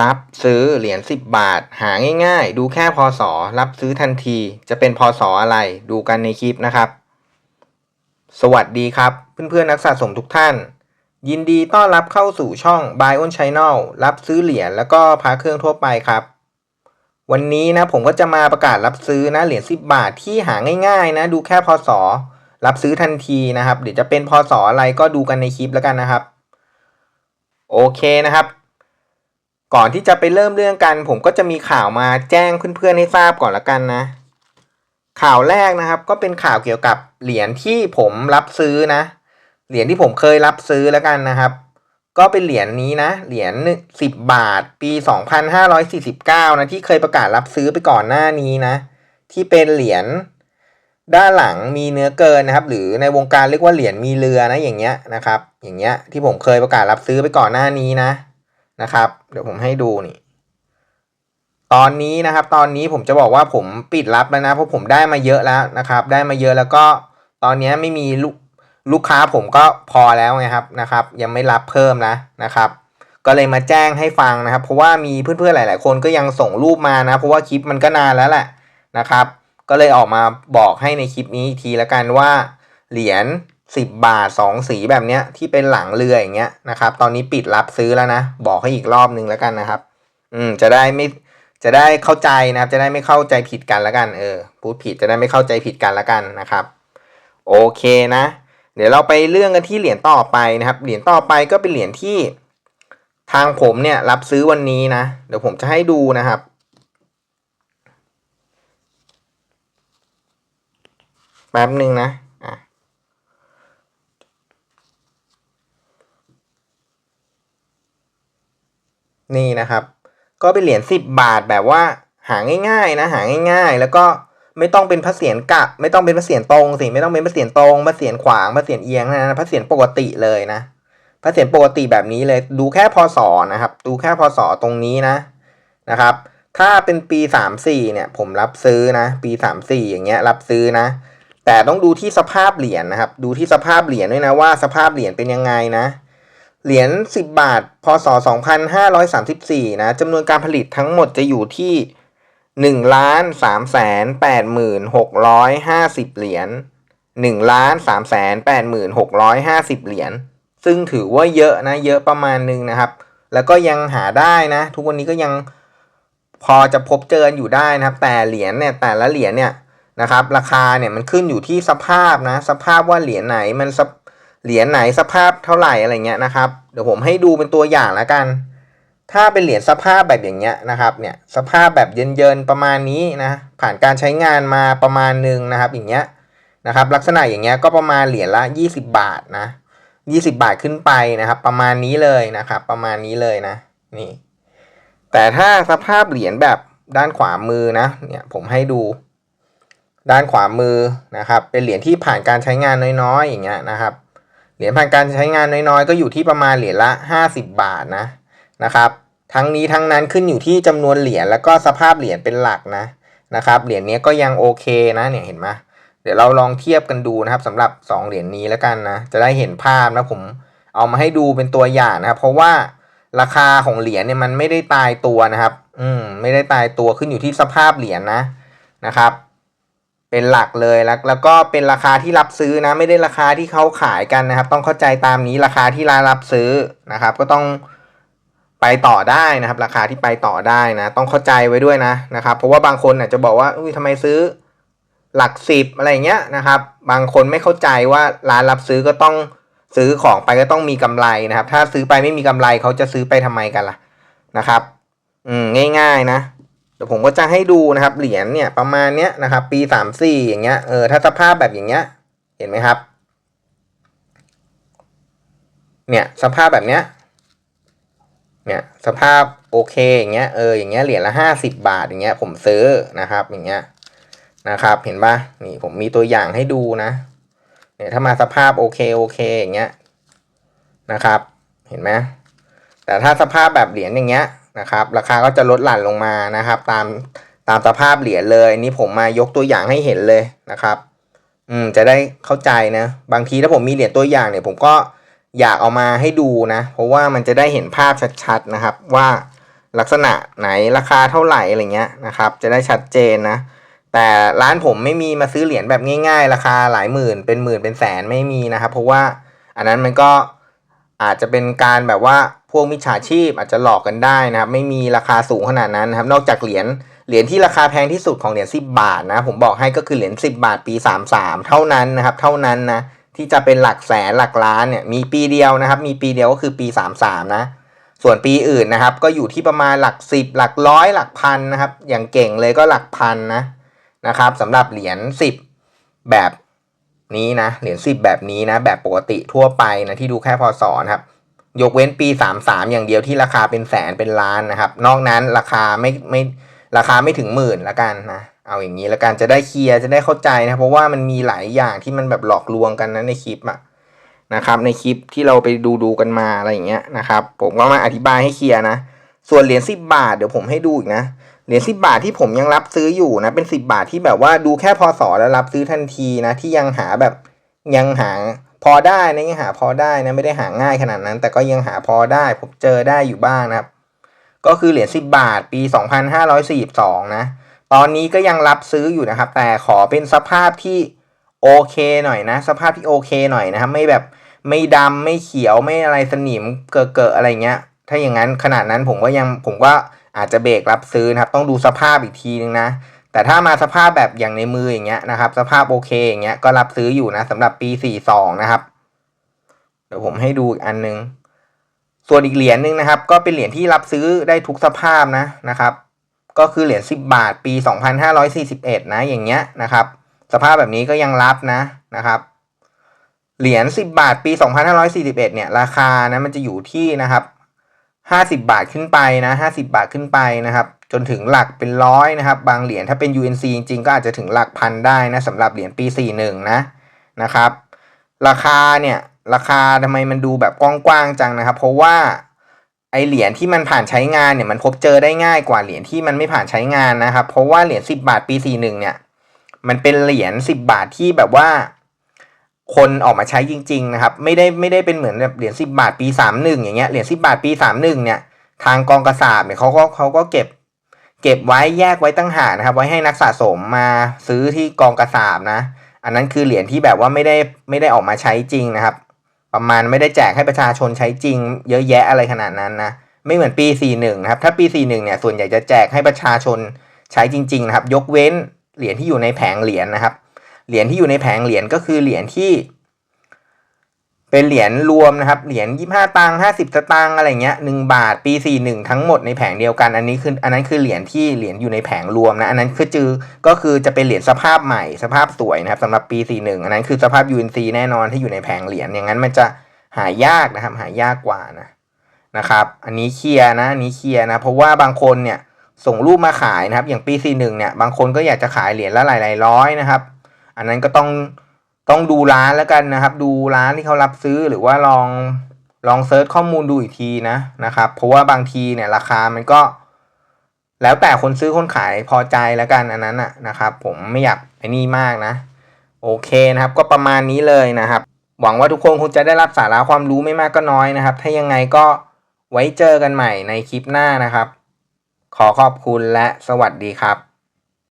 รับซื้อเหรียญ10 บาท หาง่ายๆ ดูแค่พศรับซื้อทันที จะเป็นพศอะไร ดูกันในคลิปนะครับ สวัสดีครับเพื่อนๆนักสะสมทุกท่าน ยินดีต้อนรับเข้าสู่ช่อง Buy on Channel รับซื้อเหรียญแล้วก็พาเครื่องทั่วไปครับ วันนี้นะผมก็จะมาประกาศรับซื้อนะเหรียญ10 บาทที่หาง่ายๆ นะ ดูแค่พศรับซื้อทันทีนะครับเดี๋ยวจะเป็นพศอะไรก็ดูกันในคลิปแล้วกันนะครับ โอเคนะครับ ก่อนที่จะไปเริ่มเรื่องกัน ผมก็จะมีข่าวมาแจ้งเพื่อนๆให้ทราบก่อนละกันนะ ข่าวแรกนะครับ ก็เป็นข่าวเกี่ยวกับเหรียญที่ผมรับซื้อนะ เหรียญที่ผมเคยรับซื้อแล้วกันนะครับ ก็เป็นเหรียญนี้นะ เหรียญสิบบาท ปีสองพันห้าร้อยสี่สิบเก้านะที่เคยประกาศรับซื้อไปก่อนหน้านี้นะ ที่เป็นเหรียญด้านหลังมีเนื้อเกินนะครับ หรือในวงการเรียกว่าเหรียญมีเรือนะอย่างเงี้ยนะครับ อย่างเงี้ยที่ผมเคยประกาศรับซื้อไปก่อนหน้านี้นะ นะครับ เดี๋ยวผมให้ดูนี่ ตอนนี้นะครับ ตอนนี้ผมจะบอกว่าผมปิดรับแล้วนะ เพราะผมได้มาเยอะแล้วนะครับ ได้มาเยอะแล้วก็ตอนนี้ไม่มีลูกลูกค้าผมก็พอแล้วไงครับนะครับ ยังไม่รับเพิ่มนะนะครับ ก็เลยมาแจ้งให้ฟังนะครับ เพราะว่ามีเพื่อนๆหลาย ๆ คนก็ยังส่งรูปมานะ เพราะว่าคลิปมันก็นานแล้วแหละนะครับ ก็เลยออกมาบอกให้ในคลิปนี้อีกทีละกันว่า เหรียญ10บาท2สีแบบเนี้ยที่เป็นหลังเรืออย่างเงี้ยนะครับ ตอนนี้ปิดรับซื้อแล้วนะ บอกให้อีกรอบนึงแล้วกันนะครับ อืมจะได้ไม่จะได้เข้าใจนะครับ จะได้ไม่เข้าใจผิดกันแล้วกันเออพูดผิดจะได้ไม่เข้าใจผิดกันแล้วกันนะครับ โอเคนะ เดี๋ยวเราไปเรื่องกันที่เหรียญต่อไปนะครับ เหรียญต่อไปก็เป็นเหรียญที่ทางผมเนี่ยรับซื้อวันนี้นะ เดี๋ยวผมจะให้ดูนะครับแป๊บหนึ่งนะอะ นี่นะครับ ก็เป็นเหรียญสิบบาทแบบว่าหาง่ายๆนะหาง่าย ๆ แล้วก็ไม่ต้องเป็นพระเศียรกะไม่ต้องเป็นพระเศียรตรงสิไม่ต้องเป็นพระเศียรตรงพระเศียรขวางพระเศียรเอียงนะพระเศียรปกติเลยนะพระเศียรปกติแบบนี้เลย ดูแค่พศนะครับ ดูแค่พศตรงนี้นะนะครับ ถ้าเป็นปีสามสี่เนี่ย ผมรับซื้อนะ ปีสามสี่อย่างเงี้ยรับซื้อนะ แต่ต้องดูที่สภาพเหรียญนะครับ ดูที่สภาพเหรียญด้วยนะว่าสภาพเหรียญเป็นยังไงนะ เหรียญ10 บาท พศ 2534 นะจำนวนการผลิตทั้งหมดจะอยู่ที่1ล้าน3แสน8หมื่น650 เหรียญ1ล้าน3แสน8หมื่น650 เหรียญซึ่งถือว่าเยอะนะ เยอะประมาณนึงนะครับ แล้วก็ยังหาได้นะ ทุกวันนี้ก็ยังพอจะพบเจออยู่ได้นะครับ แต่เหรียญเนี่ยแต่ละเหรียญเนี่ยนะครับ ราคาเนี่ยมันขึ้นอยู่ที่สภาพนะ สภาพว่าเหรียญไหนมันส เหรียญไหนสภาพเท่าไหร่อะไรเงี้ยนะครับ เดี๋ยวผมให้ดูเป็นตัวอย่างแล้วกัน ถ้าเป็นเหรียญสภาพแบบอย่างเงี้ยนะครับเนี่ยสภาพแบบเยินๆประมาณนี้นะผ่านการใช้งานมาประมาณนึงนะครับอย่างเงี้ยนะครับลักษณะอย่างเงี้ยก็ประมาณเหรียญละ 20 บาทนะ20 บาทขึ้นไปนะครับ ประมาณนี้เลยนะครับ ประมาณนี้เลยนะนี่แต่ถ้าสภาพเหรียญแบบด้านขวามือนะเนี่ยผมให้ดูด้านขวามือนะครับ เป็นเหรียญที่ผ่านการใช้งานน้อยๆ อย่างเงี้ยนะครับ เหรียญผ่านการใช้งานน้อยๆ ก็อยู่ที่ประมาณเหรียญละ 50 บาทนะนะครับ ทั้งนี้ทั้งนั้นขึ้นอยู่ที่จำนวนเหรียญแล้วก็สภาพเหรียญเป็นหลักนะนะครับ เหรียญนี้ก็ยังโอเคนะเนี่ยเห็นไหมเดี๋ยวเราลองเทียบกันดูนะครับสำหรับ 2 เหรียญนี้แล้วกันนะ จะได้เห็นภาพนะผมเอามาให้ดูเป็นตัวอย่างนะครับ เพราะว่าราคาของเหรียญเนี่ยมันไม่ได้ตายตัวนะครับ อืม ไม่ได้ตายตัวขึ้นอยู่ที่สภาพเหรียญนะนะครับ เป็นหลักเลยแล้วแล้วก็เป็นราคาที่รับซื้อนะไม่ได้ราคาที่เขาขายกันนะครับ ต้องเข้าใจตามนี้ราคาที่ร้านรับซื้อนะครับ ก็ต้องไปต่อได้นะครับ ราคาที่ไปต่อได้นะ ต้องเข้าใจไว้ด้วยนะนะครับ เพราะว่าบางคนอาจจะบอกว่าอุ้ยทำไมซื้อหลักสิบอะไรเงี้ยนะครับ บางคนไม่เข้าใจว่าร้านรับซื้อก็ต้องซื้อของไปก็ต้องมีกำไรนะครับ ถ้าซื้อไปไม่มีกำไรเขาจะซื้อไปทำไมกันล่ะนะครับ อืมง่าย ๆนะ ดี๋ยวผมก็จะให้ดูนะครับเหรียญเนี่ยประมาณเนี้ยนะครับปีสามสี่อย่างเงี้ยเออถ้าสภาพแบบอย่างเงี้ยเห็นไหมครับ เนี่ยสภาพแบบเนี้ยเนี่ยสภาพโอเคอย่างเงี้ยเอออย่างเงี้ยเหรียญละห้าสิบบาทอย่างเงี้ยผมซื้อนะครับอย่างเงี้ยนะครับเห็นปะนี่ผมมีตัวอย่างให้ดูนะเนี่ยถ้ามาสภาพโอเคโอเคอย่างเงี้ยนะครับ เห็นไหมแต่ถ้าสภาพแบบเหรียญอย่างเงี้ย นะครับราคาก็จะลดหลั่นลงมานะครับ ตามตามสภาพเหรียญเลยนี่ผมมายกตัวอย่างให้เห็นเลยนะครับ อืมจะได้เข้าใจนะ บางทีถ้าผมมีเหรียญตัวอย่างเนี่ยผมก็อยากเอามาให้ดูนะ เพราะว่ามันจะได้เห็นภาพชัดๆนะครับ ว่าลักษณะไหนราคาเท่าไหร่อะไรเงี้ยนะครับ จะได้ชัดเจนนะ แต่ร้านผมไม่มีมาซื้อเหรียญแบบง่าย ๆ ราคาหลายหมื่นเป็นหมื่นเป็นแสนไม่มีนะครับ เพราะว่าอันนั้นมันก็ อาจจะเป็นการแบบว่าพวกมิจฉาชีพอาจจะหลอกกันได้นะครับ ไม่มีราคาสูงขนาดนั้นนะครับ นอกจากเหรียญเหรียญที่ราคาแพงที่สุดของเหรียญ10 บาทนะผมบอกให้ก็คือเหรียญ10 บาทปี 33 เท่านั้นนะครับ เท่านั้นนะที่จะเป็นหลักแสนหลักล้านเนี่ยมีปีเดียวนะครับ มีปีเดียวก็คือปี 33 นะส่วนปีอื่นนะครับ ก็อยู่ที่ประมาณหลักสิบหลักร้อยหลักพันนะครับ อย่างเก่งเลยก็หลักพันนะนะครับสำหรับเหรียญสิบแบบ นี้นะเหรียญสิบแบบนี้นะ แบบปกติทั่วไปนะที่ดูแค่พอสอนครับยกเว้นปีสามสามอย่างเดียวที่ราคาเป็นแสนเป็นล้านนะครับ นอกนั้นราคาไม่ไม่ราคาไม่ถึงหมื่นละกันนะเอาอย่างนี้ละกันจะได้เคลียร์จะได้เข้าใจนะเพราะว่ามันมีหลายอย่างที่มันแบบหลอกลวงกันนะในคลิปอะนะครับ ในคลิปที่เราไปดูดูกันมาอะไรอย่างเงี้ยนะครับ ผมก็มาอธิบายให้เคลียร์นะ ส่วนเหรียญสิบบาทเดี๋ยวผมให้ดูอีกนะ เหรียญสิบาทที่ผมยังรับซื้ออยู่นะ เป็นสิบาทที่แบบว่าดูแค่พอสอแล้วรับซื้อทันทีนะ ที่ยังหาแบบยังหาพอได้นะยังหาพอได้นะไม่ได้หาง่ายขนาดนั้น แต่ก็ยังหาพอได้ผมเจอได้อยู่บ้างนะครับ ก็คือเหรียญสิบาทปีสองพันห้าร้อยสี่สิบสองนะ ตอนนี้ก็ยังรับซื้ออยู่นะครับ แต่ขอเป็นสภาพที่โอเคหน่อยนะ สภาพที่โอเคหน่อยนะครับ ไม่แบบไม่ดำไม่เขียวไม่อะไรสนิมเกอะเกอะอะไรเงี้ย ถ้าอย่างนั้นขนาดนั้นผมก็ยังผมก็ อาจจะเบรกรับซื้อนะครับ ต้องดูสภาพอีกทีนึงนะ แต่ถ้ามาสภาพแบบอย่างในมืออย่างเงี้ยนะครับ สภาพโอเคอย่างเงี้ยก็รับซื้ออยู่นะสำหรับปีสี่สองนะครับ เดี๋ยวผมให้ดูอีกอันนึง ส่วนอีกเหรียญหนึ่งนะครับ ก็เป็นเหรียญที่รับซื้อได้ทุกสภาพนะนะครับ ก็คือเหรียญ10 บาท ปี 2541 นะอย่างเงี้ยนะครับ สภาพแบบนี้ก็ยังรับนะนะครับเหรียญ10 บาท ปี 2541 เนี่ย ราคานะมันจะอยู่ที่นะครับ 50บาทขึ้นไปนะ50บาทขึ้นไปนะครับ จนถึงหลักเป็นร้อยนะครับ บางเหรียญถ้าเป็น UNC จริงๆ ก็อาจจะถึงหลักพันได้นะสำหรับเหรียญปี 41 นะนะครับ ราคาเนี่ยราคาทำไมมันดูแบบกว้างๆจังนะครับ เพราะว่าไอเหรียญที่มันผ่านใช้งานเนี่ยมันพบเจอได้ง่ายกว่าเหรียญที่มันไม่ผ่านใช้งานนะครับ เพราะว่าเหรียญ10 บาทปี 41 เนี่ยมันเป็นเหรียญ10 บาทที่แบบว่า คนออกมาใช้จริงๆนะครับไม่ได้ไม่ได้เป็นเหมือนแบบเหรียญ10บาทปี31อย่างเงี้ยเหรียญ10บาทปี31เนี่ยทางกองกระสาบเนี่ยเขาก็เขาก็เก็บ เก็บไว้แยกไว้ตั้งหากนะครับ ไว้ให้นักสะสมมาซื้อที่กองกระสาบนะ อันนั้นคือเหรียญที่แบบว่าไม่ได้ไม่ได้ออกมาใช้จริงนะครับ ประมาณไม่ได้แจกให้ประชาชนใช้จริง เยอะแยะอะไรขนาดนั้นนะไม่เหมือนปี 41นะครับถ้าปี 41เนี่ยส่วนใหญ่จะแจกให้ประชาชนใช้จริงๆนะครับ ยกเว้นเหรียญที่อยู่ในแผงเหรียญนะครับ เหรียญที่อยู่ในแผงเหรียญก็คือเหรียญที่ เป็นเหรียญรวมนะครับ เหรียญ25ตังค์50สตางค์อะไรเงี้ย1บาทปี41ทั้งหมดในแผงเดียวกัน อันนี้คืออันนั้นคือเหรียญที่เหรียญอยู่ในแผงรวมนะ อันนั้นคือจือก็คือจะเป็นเหรียญสภาพใหม่สภาพสวยนะครับสำหรับปี41อันนั้นคือสภาพ UNC แน่นอนที่อยู่ในแผงเหรียญอย่างนั้นมันจะหายากนะครับหายากกว่านะนะครับ อันนี้เคลียร์นะอันนี้เคลียร์นะ เพราะว่าบางคนเนี่ยส่งรูปมาขายนะครับ อย่างปี 41 เนี่ย บางคนก็อยากจะขายเหรียญละหลายๆร้อยนะครับ อันนั้นก็ต้องต้องดูร้านแล้วกันนะครับ ดูร้านที่เขารับซื้อหรือว่าลองลองเซิร์ชข้อมูลดูอีกทีนะนะครับ เพราะว่าบางทีเนี่ยราคามันก็ แล้วแต่คนซื้อคนขายพอใจแล้วกันอันนั้นนะนะครับ ผมไม่อยากไอ้นี่มากนะ โอเคนะครับ ก็ประมาณนี้เลยนะครับ หวังว่าทุกคนคงจะได้รับสาระความรู้ไม่มากก็น้อยนะครับ ถ้ายังไงก็ไว้เจอกันใหม่ในคลิปหน้านะครับ ขอขอบคุณและสวัสดีครับ